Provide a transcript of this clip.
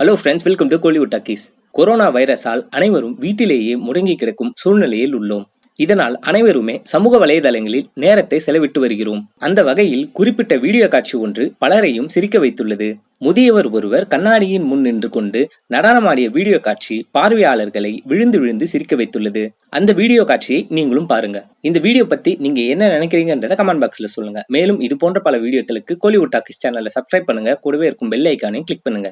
Hello friends welcome to Kollywood talkies corona வைரஸால் அனைவரும் வீட்டிலேயே முடங்கி கிடக்கும் சூழ்நிலையில் உள்ளோம். இதனால் அனைவருமே சமூக வலைதளங்களில் நேரத்தை செலவிட்டு வருகிறோம். அந்த வகையில் குறிப்பிட்ட வீடியோ காட்சி ஒன்று பலரையும் சிரிக்க வைத்துள்ளது. முதியவர் ஒருவர் கண்ணாடியின் முன் நின்று கொண்டு நடனமாடிய வீடியோ காட்சி பார்வையாளர்களை விழுந்து விழுந்து சிரிக்க வைத்துள்ளது. அந்த வீடியோ காட்சியை நீங்களும் பாருங்க. இந்த வீடியோ பத்தி நீங்க என்ன நினைக்கிறீங்கன்றத கமெண்ட் பாக்ஸ்ல சொல்லுங்க. மேலும் இது போன்ற பல வீடியோக்களுக்கு கோலிவுட் டாக்கிஸ் சேனலை சப்ஸ்கிரைப் பண்ணுங்க. கூடவே இருக்கும் பெல் ஐக்கானையும் கிளிக் பண்ணுங்க.